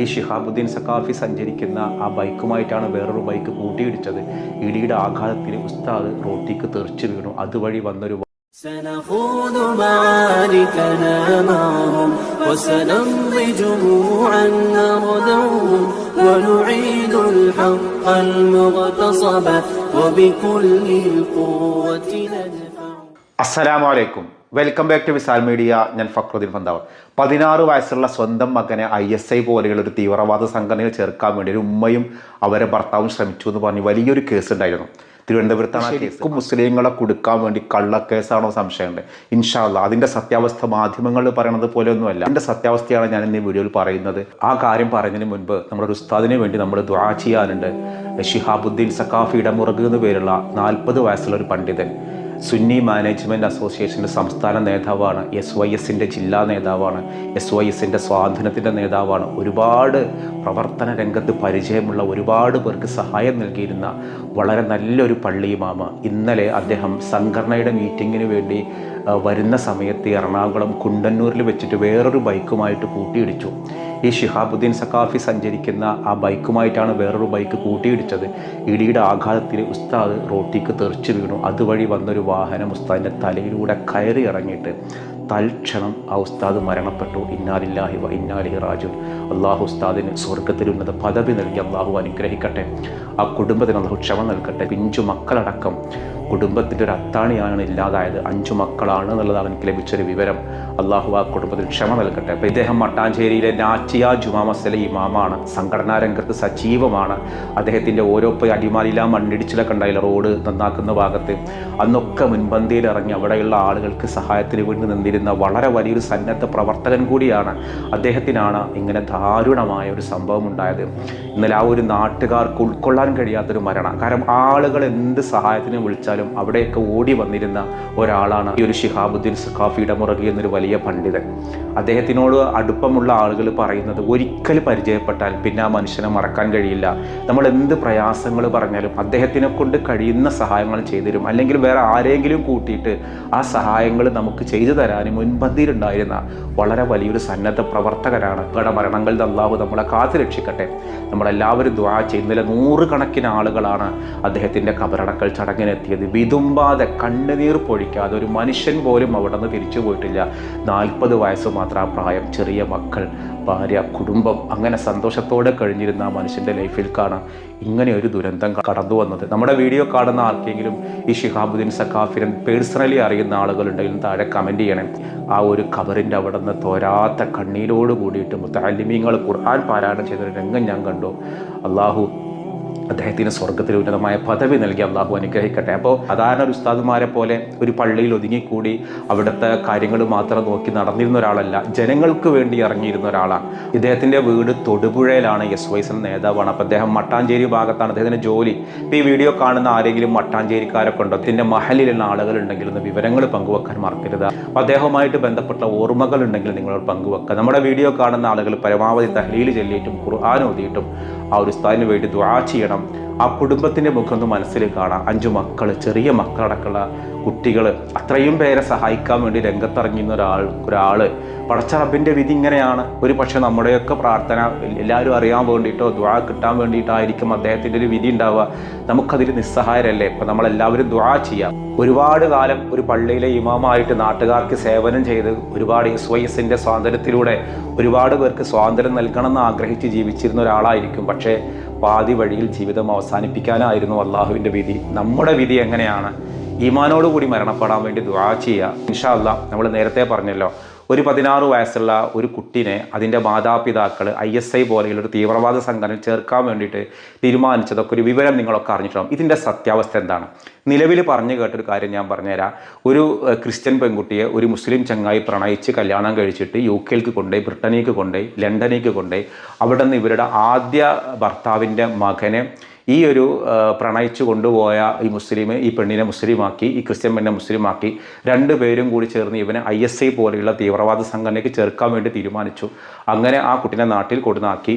ഈ ഷിഹാബുദ്ദീൻ സക്കാഫി സഞ്ചരിക്കുന്ന ആ ബൈക്കുമായിട്ടാണ് വേറൊരു ബൈക്ക് കൂട്ടിയിടിച്ചത് ഇടിയുടെ ആഘാതത്തിൽ ഉസ്താദ് റോട്ടിക്ക് തെറിച്ചു വീണു അതുവഴി വന്നൊരു سنخوض معاركنا معهم وسنمضي جموعا نردوهم ونعيد الحق المغتصب وبكل القوة ندفع അസ്സലാമു അലൈക്കും welcome back to Wisal media ഞാൻ ഫക്രുദ്ദീൻ ഫന്താവ് പതിനാറ് വയസ്സുള്ള സ്വന്തം മകനെ ഐ എസ് ഐ പോലെയുള്ള ഒരു തീവ്രവാദ സംഘടനയിൽ ചേർക്കാൻ വേണ്ടി ഒരു ഉമ്മയും അവരെ ഭർത്താവും ശ്രമിച്ചു എന്ന് പറഞ്ഞ് വലിയൊരു കേസ് ഉണ്ടായിരുന്നു. തിരുവനന്തപുരത്താണ് ആ കേസ്. മുസ്ലിങ്ങളെ കൊടുക്കാൻ വേണ്ടി കള്ളക്കേസാണോ സംശയമുണ്ട്? ഇൻഷാല്ല അതിന്റെ സത്യാവസ്ഥ മാധ്യമങ്ങൾ പറയണത് പോലെ ഒന്നുമല്ല അതിന്റെ സത്യാവസ്ഥയാണ് ഞാൻ ഇന്ന് ഈ വീഡിയോയിൽ പറയുന്നത്. ആ കാര്യം പറയുന്നതിന് മുൻപ് നമ്മുടെ ഒരു ഉസ്താദിന് വേണ്ടി നമ്മൾ ദ്വാ ചെയ്യാനുണ്ട് ഷിഹാബുദ്ദീൻ സക്കാഫി ഇടമുറക് എന്ന് പേരുള്ള നാൽപ്പത് വയസ്സുള്ള ഒരു പണ്ഡിതൻ. സുന്നി മാനേജ്മെന്റ് അസോസിയേഷന്റെ സംസ്ഥാന നേതാവാണ് എസ് വൈ എസിന്റെ ജില്ലാ നേതാവാണ് എസ് വൈ എസിന്റെ സ്വാധീനത്തിന്റെ നേതാവാണ്. ഒരുപാട് പ്രവർത്തന രംഗത്ത് പരിചയമുള്ള ഒരുപാട് പേർക്ക് സഹായം നൽകിയിരുന്ന വളരെ നല്ലൊരു പള്ളിയുമാമ. ഇന്നലെ അദ്ദേഹം സംഘടനയുടെ മീറ്റിങ്ങിന് വേണ്ടി വരുന്ന സമയത്ത് എറണാകുളം കുണ്ടന്നൂരിൽ വെച്ചിട്ട് വേറൊരു ബൈക്കുമായിട്ട് കൂട്ടിയിടിച്ചു. ഈ ഷിഹാബുദ്ദീൻ സക്കാഫി സഞ്ചരിക്കുന്ന ആ ബൈക്കുമായിട്ടാണ് വേറൊരു ബൈക്ക് കൂട്ടിയിടിച്ചത്. ഇടിയുടെ ആഘാതത്തിൽ ഉസ്താദ് റോട്ടിക്ക് തെറിച്ചു വീണു. അതുവഴി വന്നൊരു വാഹനം ഉസ്താദിന്റെ തലയിലൂടെ കയറി ഇറങ്ങിയിട്ട് തൽക്ഷണം ആ ഉസ്താദ് മരണപ്പെട്ടു. ഇന്നാലില്ലാഹി വ ഇന്നാലി റാജു അള്ളാഹു ഉസ്താദിന് സ്വർഗത്തിൽ ഉന്നത പദവി നൽകി അള്ളാഹു അനുഗ്രഹിക്കട്ടെ. ആ കുടുംബത്തിന് അള്ളാഹു ക്ഷമ നൽകട്ടെ. പിഞ്ചു മക്കളടക്കം കുടുംബത്തിന്റെ ഒരു അത്താണിയാണ് ഇല്ലാതായത്. അഞ്ചു മക്കളാണ് എന്നുള്ളതാണ് എനിക്ക് ലഭിച്ചൊരു വിവരം. അള്ളാഹു ആ കുടുംബത്തിൽ ക്ഷമ നൽകട്ടെ. അപ്പോൾ ഇദ്ദേഹം മട്ടാഞ്ചേരിയിലെ നാച്ചിയ ജുമാ മസല ഇമാമാണ്. സംഘടനാ രംഗത്ത് സജീവമാണ്. അദ്ദേഹത്തിന്റെ ഓരോ അടിമാലിയിലാ മണ്ണിടിച്ചിലൊക്കെ ഉണ്ടായില്ല റോഡ് നന്നാക്കുന്ന ഭാഗത്ത്. അന്നൊക്കെ മുൻപന്തിയിൽ ഇറങ്ങി അവിടെയുള്ള ആളുകൾക്ക് സഹായത്തിന് വേണ്ടി നിന്നിരുന്ന വളരെ വലിയൊരു സന്നദ്ധ പ്രവർത്തകൻ കൂടിയാണ് അദ്ദേഹത്തിനാണ് ഇങ്ങനെ ദാരുണമായ ഒരു സംഭവം ഉണ്ടായത്. ഇന്നലെ ആ ഒരു നാട്ടുകാർക്ക് ഉൾക്കൊള്ളാൻ കഴിയാത്തൊരു മരണം. കാരണം ആളുകൾ എന്ത് സഹായത്തിന് വിളിച്ചാലും അവിടെയൊക്കെ ഓടി വന്നിരുന്ന ഒരാളാണ് ഈ ഒരു ഷിഹാബുദ്ദീൻ സഖാഫിയുടെ മുറകി എന്നൊരു വലിയ പണ്ഡിതൻ. അദ്ദേഹത്തിനോട് അടുപ്പമുള്ള ആളുകൾ പറയുന്നത് ഒരിക്കൽ പരിചയപ്പെട്ടാൽ പിന്നെ ആ മനുഷ്യനെ മറക്കാൻ കഴിയില്ല. നമ്മൾ എന്ത് പ്രയാസങ്ങൾ പറഞ്ഞാലും അദ്ദേഹത്തിനെ കൊണ്ട് കഴിയുന്ന സഹായങ്ങൾ ചെയ്തുതരും. അല്ലെങ്കിൽ വേറെ ആരെങ്കിലും കൂട്ടിയിട്ട് ആ സഹായങ്ങൾ നമുക്ക് ചെയ്തു തരാൻ മുൻപന്തിയിലുണ്ടായിരുന്ന വളരെ വലിയൊരു സന്നദ്ധ പ്രവർത്തകരാണ് ഇവിടെ മരണങ്ങളിൽ അള്ളാഹു നമ്മളെ കാത്തു രക്ഷിക്കട്ടെ. നമ്മളെല്ലാവരും ദ്വാ ചെയ്യുന്നതിലെ നൂറുകണക്കിന് ആളുകളാണ് അദ്ദേഹത്തിന്റെ കബറടക്കൽ ചടങ്ങിനെത്തിയത്. വിതുമ്പാതെ കണ്ണുനീർ പൊഴിക്കാതെ ഒരു മനുഷ്യൻ പോലും അവിടെ നിന്ന് തിരിച്ചു പോയിട്ടില്ല. നാൽപ്പത് വയസ്സ് മാത്രം ആ പ്രായം ചെറിയ മക്കൾ ഭാര്യ കുടുംബം അങ്ങനെ സന്തോഷത്തോടെ കഴിഞ്ഞിരുന്ന ആ മനുഷ്യന്റെ ലൈഫിൽ കാണാം ഇങ്ങനെ ഒരു ദുരന്തം കടന്നു വന്നത്. നമ്മുടെ വീഡിയോ കാണുന്ന ആർക്കെങ്കിലും ഈ ഷിഹാബുദ്ദീൻ സക്കാഫിനെ പേഴ്സണലി അറിയുന്ന ആളുകളുണ്ടെങ്കിലും താഴെ കമന്റ് ചെയ്യണം. ആ ഒരു കബറിന്റെ അവിടെ നിന്ന് തോരാത്ത കണ്ണീരോട് കൂടിയിട്ട് മുത്താലിമീങ്ങൾ ഖുർആൻ പാരായണം ചെയ്തൊരു രംഗം ഞാൻ കണ്ടു. അള്ളാഹു അദ്ദേഹത്തിന് സ്വർഗത്തിൽ ഉന്നതമായ പദവി നൽകി അള്ളാഹു അനുഗ്രഹിക്കട്ടെ. അപ്പോൾ സാധാരണ ഒരു ഉസ്താദുമാരെ പോലെ ഒരു പള്ളിയിൽ ഒതുങ്ങിക്കൂടി അവിടുത്തെ കാര്യങ്ങൾ മാത്രം നോക്കി നടന്നിരുന്ന ഒരാളല്ല ജനങ്ങൾക്ക് വേണ്ടി ഇറങ്ങിയിരുന്ന ഒരാളാണ്. ഇദ്ദേഹത്തിന്റെ വീട് തൊടുപുഴയിലാണ് എസ് വൈസ് എന്ന നേതാവാണ്. അപ്പോൾ അദ്ദേഹം മട്ടാഞ്ചേരി ഭാഗത്താണ്. അദ്ദേഹത്തിന്റെ ജോലി ഇപ്പോൾ ഈ വീഡിയോ കാണുന്ന ആരെങ്കിലും മട്ടാഞ്ചേരിക്കാരൊക്കെ ഉണ്ടോ ഇതിന്റെ മഹലിലുള്ള ആളുകളുണ്ടെങ്കിൽ ഒന്ന് വിവരങ്ങൾ പങ്കുവെക്കാൻ മറക്കരുത്. അപ്പോൾ അദ്ദേഹവുമായിട്ട് ബന്ധപ്പെട്ട ഓർമ്മകൾ ഉണ്ടെങ്കിൽ നിങ്ങളോട് പങ്കുവെക്കുക. നമ്മുടെ വീഡിയോ കാണുന്ന ആളുകൾ പരമാവധി തഹലീൽ ചൊല്ലിയിട്ടും ഖുർആൻ ആ ഒരു ഉസ്താദിന് വേണ്ടി ദ്വാ ചെയ്യണം. ആ കുടുംബത്തിന്റെ മുഖം ഒന്ന് മനസ്സിൽ കാണാം. അഞ്ചു മക്കൾ ചെറിയ മക്കളടക്കമുള്ള കുട്ടികൾ അത്രയും പേരെ സഹായിക്കാൻ വേണ്ടി രംഗത്തിറങ്ങുന്ന ഒരാൾ ഒരാൾ പടച്ചറബിന്റെ വിധി ഇങ്ങനെയാണ്. ഒരു പക്ഷേ നമ്മുടെയൊക്കെ പ്രാർത്ഥന എല്ലാവരും അറിയാൻ വേണ്ടിയിട്ടോ ദ്വാ കിട്ടാൻ വേണ്ടിയിട്ടായിരിക്കും അദ്ദേഹത്തിന്റെ ഒരു വിധി ഉണ്ടാവുക. നമുക്കതിൽ നിസ്സഹായരല്ലേ? ഇപ്പം നമ്മളെല്ലാവരും ദ്വാ ചെയ്യാം. ഒരുപാട് കാലം ഒരു പള്ളിയിലെ ഇമാമായിട്ട് നാട്ടുകാർക്ക് സേവനം ചെയ്ത് ഒരുപാട് എസ് വൈ എസിന്റെ സ്വാതന്ത്ര്യത്തിലൂടെ ഒരുപാട് പേർക്ക് സ്വാതന്ത്ര്യം നൽകണമെന്ന് ആഗ്രഹിച്ച് ജീവിച്ചിരുന്ന ഒരാളായിരിക്കും. പക്ഷേ പാതി വഴിയിൽ ജീവിതം അവസാനിപ്പിക്കാനായിരുന്നു അള്ളാഹുവിന്റെ വിധി. നമ്മുടെ വിധി എങ്ങനെയാണ്? ഈമാനോടുകൂടി മരണപ്പെടാൻ വേണ്ടി ദുആ ചെയ്യുക. ഇൻഷാ അല്ല നമ്മൾ നേരത്തെ പറഞ്ഞല്ലോ ഒരു പതിനാറ് വയസ്സുള്ള ഒരു കുട്ടിനെ അതിന്റെ മാതാപിതാക്കൾ ഐ എസ് ഐ പോലെയുള്ള ഒരു തീവ്രവാദ സംഘടന ചേർക്കാൻ വേണ്ടിയിട്ട് തീരുമാനിച്ചതൊക്കെ ഒരു വിവരം നിങ്ങളൊക്കെ അറിഞ്ഞിട്ടുണ്ടാവും. ഇതിന്റെ സത്യാവസ്ഥ എന്താണ്? നിലവിൽ പറഞ്ഞു കേട്ടൊരു കാര്യം ഞാൻ പറഞ്ഞുതരാം. ഒരു ക്രിസ്ത്യൻ പെൺകുട്ടിയെ ഒരു മുസ്ലിം ചങ്ങായി പ്രണയിച്ച് കല്യാണം കഴിച്ചിട്ട് യു കെയിലേക്ക് കൊണ്ടുപോയി ബ്രിട്ടനിലേക്ക് കൊണ്ടുപോയി ലണ്ടനിലേക്ക് കൊണ്ടുപോയി. അവിടെ നിന്ന് ഇവരുടെ ആദ്യ ഭർത്താവിന്റെ മകനെ ഈ ഒരു പ്രണയിച്ചു കൊണ്ടുപോയ ഈ മുസ്ലിം ഈ പെണ്ണിനെ മുസ്ലിമാക്കി ഈ ക്രിസ്ത്യൻ പെണ്ണിനെ മുസ്ലിമാക്കി. രണ്ടുപേരും കൂടി ചേർന്ന് ഇവനെ ഐ എസ് ഐ പോലെയുള്ള തീവ്രവാദ സംഘടനയ്ക്ക് ചേർക്കാൻ വേണ്ടി തീരുമാനിച്ചു. അങ്ങനെ ആ കുട്ടീനെ നാട്ടിൽ കൊടുന്നാക്കി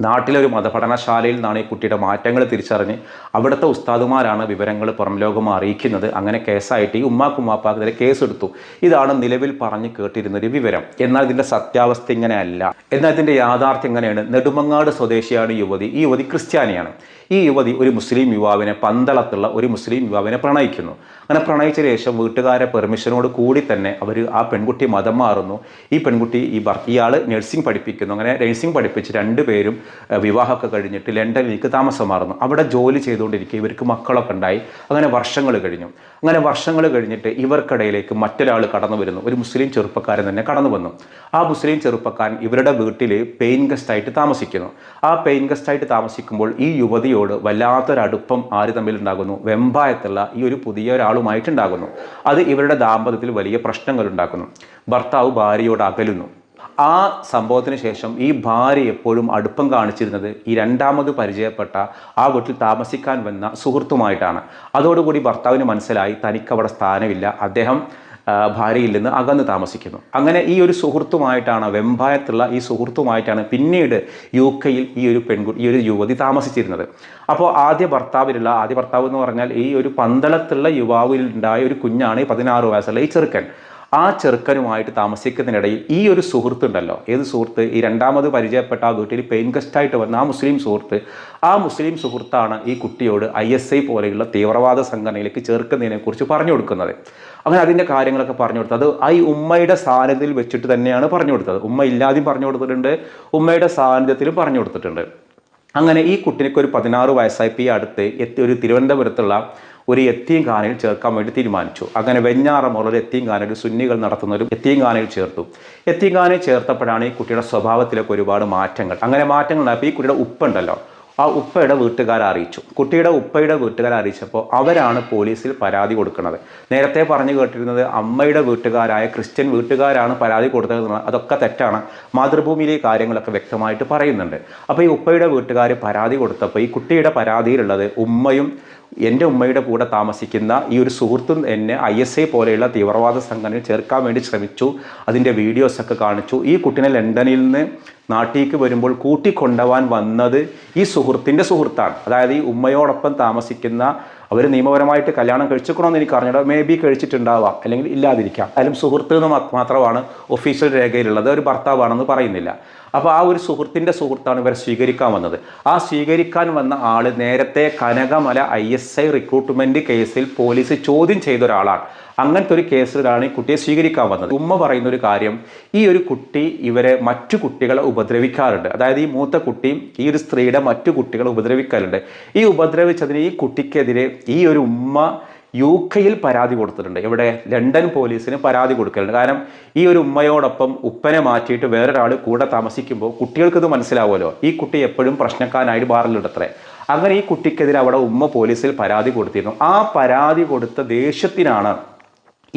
നാട്ടിലെ ഒരു മതപഠനശാലയിൽ നിന്നാണ് ഈ കുട്ടിയുടെ മാറ്റങ്ങൾ തിരിച്ചറിഞ്ഞ് അവിടുത്തെ ഉസ്താദുമാരാണ് വിവരങ്ങൾ പുറം ലോകം അറിയിക്കുന്നത്. അങ്ങനെ കേസായിട്ട് ഈ ഉമ്മാക്കും ഉമ്മാപ്പാക്കെതിരെ കേസെടുത്തു. ഇതാണ് നിലവിൽ പറഞ്ഞു കേട്ടിരുന്നൊരു വിവരം. എന്നാൽ ഇതിന്റെ സത്യാവസ്ഥ ഇങ്ങനെയല്ല. എന്നാൽ ഇതിന്റെ യാഥാർത്ഥ്യം എങ്ങനെയാണ് നെടുമങ്ങാട് സ്വദേശിയാണ് യുവതി. ഈ യുവതി ക്രിസ്ത്യാനിയാണ്. ഈ യുവതി ഒരു മുസ്ലിം യുവാവിനെ പന്തളത്തുള്ള ഒരു മുസ്ലിം യുവാവിനെ പ്രണയിക്കുന്നു. അങ്ങനെ പ്രണയിച്ച ശേഷം വീട്ടുകാരെ പെർമിഷനോട് കൂടി തന്നെ അവർ ആ പെൺകുട്ടി മതം മാറുന്നു. ഈ പെൺകുട്ടി ഈ ഇയാൾ നഴ്സിംഗ് പഠിപ്പിക്കുന്നു. അങ്ങനെ നഴ്സിംഗ് പഠിപ്പിച്ച് രണ്ടുപേരും പേരും വിവാഹമൊക്കെ കഴിഞ്ഞിട്ട് ലണ്ടനിലേക്ക് താമസം മാറുന്നു. അവിടെ ജോലി ചെയ്തുകൊണ്ടിരിക്കുക ഇവർക്ക് മക്കളൊക്കെ ഉണ്ടായി. അങ്ങനെ വർഷങ്ങൾ കഴിഞ്ഞു. അങ്ങനെ വർഷങ്ങൾ കഴിഞ്ഞിട്ട് ഇവർക്കിടയിലേക്ക് മറ്റൊരാൾ കടന്നു വരുന്നു. ഒരു മുസ്ലിം ചെറുപ്പക്കാരൻ തന്നെ കടന്നു വന്നു. ആ മുസ്ലിം ചെറുപ്പക്കാരൻ ഇവരുടെ വീട്ടിൽ പെയിൻ ഗസ്റ്റായിട്ട് താമസിക്കുന്നു. ആ പെയിൻ ഗസ്റ്റായിട്ട് താമസിക്കുമ്പോൾ ഈ യുവതിയോട് വല്ലാത്തൊരടുപ്പം ആര് തമ്മിൽ ഉണ്ടാകുന്നു വെമ്പായത്തുള്ള ഈ ഒരു പുതിയ ഒരാളുമായിട്ടുണ്ടാകുന്നു. അത് ഇവരുടെ ദാമ്പത്യത്തിൽ വലിയ പ്രശ്നങ്ങൾ ഉണ്ടാക്കുന്നു ഭർത്താവ് ഭാര്യയോട് അകലുന്നു. ആ സംഭവത്തിന് ശേഷം ഈ ഭാര്യ എപ്പോഴും അടുപ്പം കാണിച്ചിരുന്നത് ഈ രണ്ടാമത് പരിചയപ്പെട്ട ആ വീട്ടിൽ താമസിക്കാൻ വന്ന സുഹൃത്തുമായിട്ടാണ്. അതോടുകൂടി ഭർത്താവിന് മനസ്സിലായി തനിക്കവിടെ സ്ഥാനമില്ല. അദ്ദേഹം ഭാര്യയിൽ നിന്ന് അകന്ന് താമസിക്കുന്നു. അങ്ങനെ ഈ ഒരു സുഹൃത്തുമായിട്ടാണ് വെമ്പായത്തുള്ള ഈ സുഹൃത്തുമായിട്ടാണ് പിന്നീട് യു കെയിൽ ഈ ഒരു പെൺകുട്ടി ഈ ഒരു യുവതി താമസിച്ചിരുന്നത്. അപ്പോൾ ആദ്യ ഭർത്താവിലുള്ള ആദ്യ ഭർത്താവ് എന്ന് പറഞ്ഞാൽ ഈ ഒരു പന്തളത്തുള്ള യുവാവിൽ ഉണ്ടായ ഒരു കുഞ്ഞാണ് ഈ പതിനാറ് വയസ്സുള്ള ഈ ചെറുക്കൻ. ആ ചെറുക്കനുമായിട്ട് താമസിക്കുന്നതിനിടയിൽ ഈ ഒരു സുഹൃത്ത് ഉണ്ടല്ലോ ഏത് സുഹൃത്ത്? ഈ രണ്ടാമത് പരിചയപ്പെട്ട ആ വീട്ടിൽ പെയിൻ ഗസ്റ്റായിട്ട് വന്ന ആ മുസ്ലിം സുഹൃത്ത്. ആ മുസ്ലിം സുഹൃത്താണ് ഈ കുട്ടിയോട് ഐ എസ് ഐ പോലെയുള്ള തീവ്രവാദ സംഘടനയിലേക്ക് ചേർക്കുന്നതിനെക്കുറിച്ച് പറഞ്ഞു കൊടുക്കുന്നത്. അങ്ങനെ അതിന്റെ കാര്യങ്ങളൊക്കെ പറഞ്ഞു കൊടുത്തത്. ആ ഈ ഉമ്മയുടെ സാന്നിധ്യത്തിൽ വെച്ചിട്ട് തന്നെയാണ് പറഞ്ഞു കൊടുത്തത്. ഉമ്മ ഇല്ലാതെയും പറഞ്ഞു കൊടുത്തിട്ടുണ്ട്. ഉമ്മയുടെ സാന്നിധ്യത്തിലും പറഞ്ഞു കൊടുത്തിട്ടുണ്ട്. അങ്ങനെ ഈ കുട്ടിക്ക് ഒരു പതിനാറ് വയസ്സായി. ഈ അടുത്ത് എത്തി ഒരു തിരുവനന്തപുരത്തുള്ള ഒരു എത്തിയും ഖാനയിൽ ചേർക്കാൻ വേണ്ടി തീരുമാനിച്ചു. അങ്ങനെ വെഞ്ഞാറമുള്ള ഒരു എത്തിയും ഖാന ഒരു സുന്നികൾ നടത്തുന്ന ഒരു എത്തിയും ഖാനയിൽ ചേർത്തു. എത്തിയും ഖാനയിൽ ചേർത്തപ്പോഴാണ് ഈ കുട്ടിയുടെ സ്വഭാവത്തിലൊക്കെ ഒരുപാട് മാറ്റങ്ങൾ. അങ്ങനെ മാറ്റങ്ങൾ ഉണ്ടായപ്പോൾ ഈ കുട്ടിയുടെ ഉപ്പുണ്ടല്ലോ. ആ ഉപ്പയുടെ വീട്ടുകാരെ അറിയിച്ചു. കുട്ടിയുടെ ഉപ്പയുടെ വീട്ടുകാരെ അറിയിച്ചപ്പോൾ അവരാണ് പോലീസിൽ പരാതി കൊടുക്കുന്നത്. നേരത്തെ പറഞ്ഞു കേട്ടിരുന്നത് അമ്മയുടെ വീട്ടുകാരായ ക്രിസ്ത്യൻ വീട്ടുകാരാണ് പരാതി കൊടുത്തത് അതൊക്കെ തെറ്റാണ്. മാതൃഭൂമിയിലെ കാര്യങ്ങളൊക്കെ വ്യക്തമായിട്ട് പറയുന്നുണ്ട്. അപ്പോൾ ഈ ഉപ്പയുടെ വീട്ടുകാർ പരാതി കൊടുത്തപ്പോൾ ഈ കുട്ടിയുടെ പരാതിയിലുള്ളത് ഉമ്മയും എന്റെ ഉമ്മയുടെ കൂടെ താമസിക്കുന്ന ഈ ഒരു സുഹൃത്തും എന്നെ ഐ എസ് ഐ പോലെയുള്ള തീവ്രവാദ സംഘടനയിൽ ചേർക്കാൻ വേണ്ടി ശ്രമിച്ചു. അതിന്റെ വീഡിയോസൊക്കെ കാണിച്ചു. ഈ കുട്ടിനെ ലണ്ടനിൽ നിന്ന് നാട്ടിലേക്ക് വരുമ്പോൾ കൂട്ടിക്കൊണ്ടുപോകാൻ വന്നത് ഈ സുഹൃത്തിന്റെ സുഹൃത്താണ്. അതായത് ഈ ഉമ്മയോടൊപ്പം താമസിക്കുന്ന അവർ നിയമപരമായിട്ട് കല്യാണം കഴിച്ചിക്കണമെന്ന് എനിക്ക് അറിഞ്ഞാൽ മേ ബി കഴിച്ചിട്ടുണ്ടാവാം. അല്ലെങ്കിൽ ഇല്ലാതിരിക്കാം. അതിലും സുഹൃത്ത് എന്ന് മാത്രമാണ് ഒഫീഷ്യൽ രേഖയിലുള്ളത്. ഒരു ഭർത്താവാണെന്ന് പറയുന്നില്ല. അപ്പോൾ ആ ഒരു സുഹൃത്തിന്റെ സുഹൃത്താണ് ഇവരെ സ്വീകരിക്കാൻ വന്നത്. ആ സ്വീകരിക്കാൻ വന്ന ആൾ നേരത്തെ Kanakamala I S I recruitment കേസിൽ പോലീസ് ചോദ്യം ചെയ്ത ഒരാളാണ്. അങ്ങനത്തെ ഒരു കേസിലാണ് ഈ കുട്ടിയെ സ്വീകരിക്കാൻ വന്നത്. ഉമ്മ പറയുന്ന ഒരു കാര്യം ഈ ഒരു കുട്ടി ഇവരെ മറ്റു കുട്ടികളെ ഉപദ്രവിക്കാറുണ്ട്. അതായത് ഈ മൂത്ത കുട്ടിയും ഈ ഒരു സ്ത്രീയുടെ മറ്റു കുട്ടികളെ ഉപദ്രവിക്കാറുണ്ട്. ഈ ഉപദ്രവിച്ചതിന് ഈ കുട്ടിക്കെതിരെ ഈ ഒരു ഉമ്മ യു കെയിൽ പരാതി കൊടുത്തിട്ടുണ്ട്. ഇവിടെ ലണ്ടൻ പോലീസിന് പരാതി കൊടുക്കലുണ്ട്. കാരണം ഈ ഒരു ഉമ്മയോടൊപ്പം ഉപ്പനെ മാറ്റിയിട്ട് വേറൊരാൾ കൂടെ താമസിക്കുമ്പോൾ കുട്ടികൾക്ക് ഇത് മനസ്സിലാവുമല്ലോ. ഈ കുട്ടി എപ്പോഴും പ്രശ്നക്കാരനായിട്ട് മാറലുണ്ടത്രേ അങ്ങനെ ഈ കുട്ടിക്കെതിരെ അവിടെ ഉമ്മ പോലീസിൽ പരാതി കൊടുത്തിരുന്നു. ആ പരാതി കൊടുത്ത ദേഷ്യത്തിനാണ്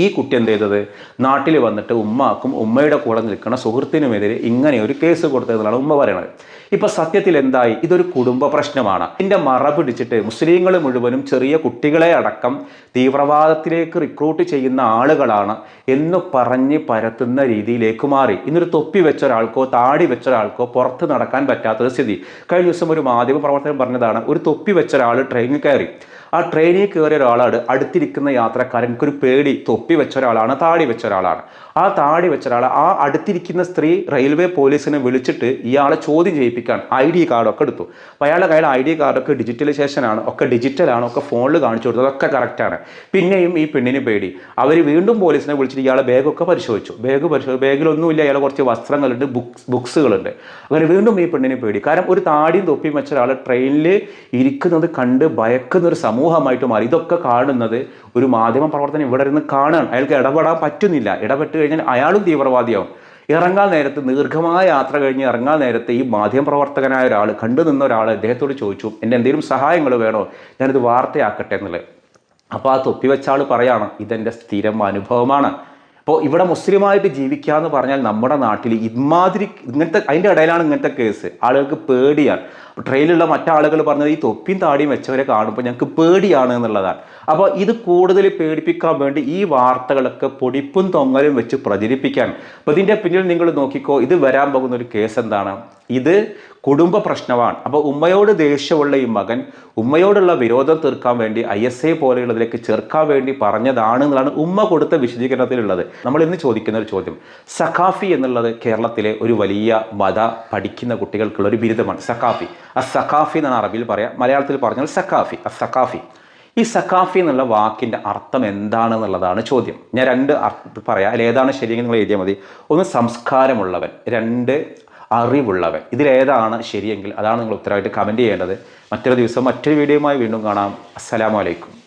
ഈ കുട്ടി എന്ത് ചെയ്തത്? നാട്ടിൽ വന്നിട്ട് ഉമ്മാക്കും ഉമ്മയുടെ കൂടെ നിൽക്കുന്ന സുഹൃത്തിനുമെതിരെ ഇങ്ങനെ ഒരു കേസ് കൊടുത്തതെന്നാണ് ഉമ്മ പറയുന്നത്. ഇപ്പൊ സത്യത്തിൽ എന്തായി? ഇതൊരു കുടുംബ പ്രശ്നമാണ്. ഇതിന്റെ മറ പിടിച്ചിട്ട് മുസ്ലിങ്ങൾ മുഴുവനും ചെറിയ കുട്ടികളെ അടക്കം തീവ്രവാദത്തിലേക്ക് റിക്രൂട്ട് ചെയ്യുന്ന ആളുകളാണ് എന്ന് പറഞ്ഞ് പരത്തുന്ന രീതിയിലേക്ക് മാറി. ഇന്നൊരു തൊപ്പി വെച്ച ഒരാൾക്കോ താടി വെച്ച ഒരാൾക്കോ പുറത്ത് നടക്കാൻ പറ്റാത്തൊരു സ്ഥിതി. കഴിഞ്ഞ ദിവസം ഒരു മാധ്യമ പ്രവർത്തകൻ പറഞ്ഞതാണ് ഒരു തൊപ്പി വെച്ച ഒരാൾ ട്രെയിനിൽ കയറി. ആ ട്രെയിനിൽ കയറിയ ഒരാളാണ് അടുത്തിരിക്കുന്ന യാത്രക്കാരൻ. ഒരു പേടി. തൊപ്പി വെച്ച ഒരാളാണ് താടി വെച്ച ഒരാളാണ് ആ താടി വെച്ച ഒരാൾ ആ അടുത്തിരിക്കുന്ന സ്ത്രീ റെയിൽവേ പോലീസിനെ വിളിച്ചിട്ട് ഇയാളെ ചോദ്യം ചെയ്യിപ്പിക്കാൻ ഐ ഡി കാർഡൊക്കെ എടുത്തു. അപ്പോൾ അയാളുടെ കയ്യിൽ ഐ ഡി കാർഡൊക്കെ ഡിജിറ്റലൈസേഷൻ ആണ് ഒക്കെ ഡിജിറ്റലാണ് ഒക്കെ ഫോണിൽ കാണിച്ചു കൊടുത്തത് അതൊക്കെ കറക്റ്റാണ് പിന്നെയും ഈ പെണ്ണിന് പേടി. അവർ വീണ്ടും പോലീസിനെ വിളിച്ചിട്ട് ഇയാളെ ബാഗൊക്കെ പരിശോധിച്ചു. ബാഗ് പരിശോധിച്ചു ബാഗിലൊന്നുമില്ല ഇയാളെ കുറച്ച് വസ്ത്രങ്ങളുണ്ട് ബുക്സ് ബുക്സുകളുണ്ട് അങ്ങനെ വീണ്ടും ഈ പെണ്ണിന് പേടി. കാരണം ഒരു താടിയും തൊപ്പിയും വെച്ച ഒരാൾ ട്രെയിനിൽ ഇരിക്കുന്നത് കണ്ട് ഭയക്കുന്ന ഒരു സമൂഹമായിട്ട് മാറി. ഇതൊക്കെ കാണുന്നത് ഒരു മാധ്യമ പ്രവർത്തനം ഇവിടെ ഇരുന്ന് കാണാൻ അയാൾക്ക് ഇടപെടാൻ പറ്റുന്നില്ല. ഇടപെട്ട് കഴിഞ്ഞാൽ അയാളും തീവ്രവാദിയാവും. ഇറങ്ങാൻ നേരത്ത് ദീർഘമായ യാത്ര കഴിഞ്ഞ് ഇറങ്ങാൻ നേരത്തെ ഈ മാധ്യമ പ്രവർത്തകനായ ഒരാൾ കണ്ടു നിന്ന ഒരാൾ അദ്ദേഹത്തോട് ചോദിച്ചു എന്റെ എന്തെങ്കിലും സഹായങ്ങൾ വേണോ? ഞാനിത് വാർത്തയാക്കട്ടെ എന്നുള്ളത്. അപ്പോൾ ആ തൊപ്പി വെച്ചാൾ പറയാണ് ഇതെന്റെ സ്ഥിരം അനുഭവമാണ്. അപ്പോൾ ഇവിടെ മുസ്ലിമായിട്ട് ജീവിക്കുക എന്ന് പറഞ്ഞാൽ നമ്മുടെ നാട്ടിൽ ഇമാതിരി ഇങ്ങനത്തെ അതിന്റെ ഇടയിലാണ് ഇങ്ങനത്തെ കേസ് ആളുകൾക്ക് പേടിയാണ്. ട്രെയിനിലുള്ള മറ്റാളുകൾ പറഞ്ഞത് ഈ തൊപ്പിയും താടിയും വെച്ചവരെ കാണുമ്പോൾ ഞങ്ങൾക്ക് പേടിയാണ് എന്നുള്ളതാണ്. അപ്പോൾ ഇത് കൂടുതൽ പേടിപ്പിക്കാൻ വേണ്ടി ഈ വാർത്തകളൊക്കെ പൊടിപ്പും തൊങ്ങലും വെച്ച് പ്രചരിപ്പിക്കാൻ അപ്പോൾ ഇതിന്റെ പിന്നിൽ നിങ്ങൾ നോക്കിക്കോ ഇത് വരാൻ പോകുന്ന ഒരു കേസ് എന്താണ്? ഇത് കുടുംബ പ്രശ്നമാണ്. അപ്പോൾ ഉമ്മയോട് ദേഷ്യമുള്ള ഈ മകൻ ഉമ്മയോടുള്ള വിരോധം തീർക്കാൻ വേണ്ടി ഐ എസ് ഐ പോലെയുള്ളതിലേക്ക് ചേർക്കാൻ വേണ്ടി പറഞ്ഞതാണ് എന്നുള്ളതാണ് ഉമ്മ കൊടുത്ത വിശദീകരണത്തിലുള്ളത്. നമ്മൾ ഇന്ന് ചോദിക്കുന്ന ഒരു ചോദ്യം. സഖാഫി എന്നുള്ളത് കേരളത്തിലെ ഒരു വലിയ മത പഠിക്കുന്ന കുട്ടികൾക്കുള്ള ഒരു ബിരുദമാണ്. സഖാഫി. ആ സഖാഫി എന്നാണ് അറബിയിൽ പറയാം. മലയാളത്തിൽ പറഞ്ഞാൽ സഖാഫി. അ സഖാഫി. ഈ സഖാഫി എന്നുള്ള വാക്കിന്റെ അർത്ഥം എന്താണെന്നുള്ളതാണ് ചോദ്യം. ഞാൻ രണ്ട് അർത്ഥം പറയാം. അതിൽ ഏതാണ് ശരിയെങ്കിൽ നിങ്ങൾ എഴുതിയാൽ മതി. ഒന്ന് സംസ്കാരമുള്ളവൻ. രണ്ട് അറിവുള്ളവൻ. ഇതിലേതാണ് ശരിയെങ്കിൽ അതാണ് നിങ്ങൾ ഉത്തരവായിട്ട് കമന്റ് ചെയ്യേണ്ടത്. മറ്റൊരു ദിവസം മറ്റൊരു വീഡിയോയുമായി വീണ്ടും കാണാം. അസ്സലാമു അലൈക്കും.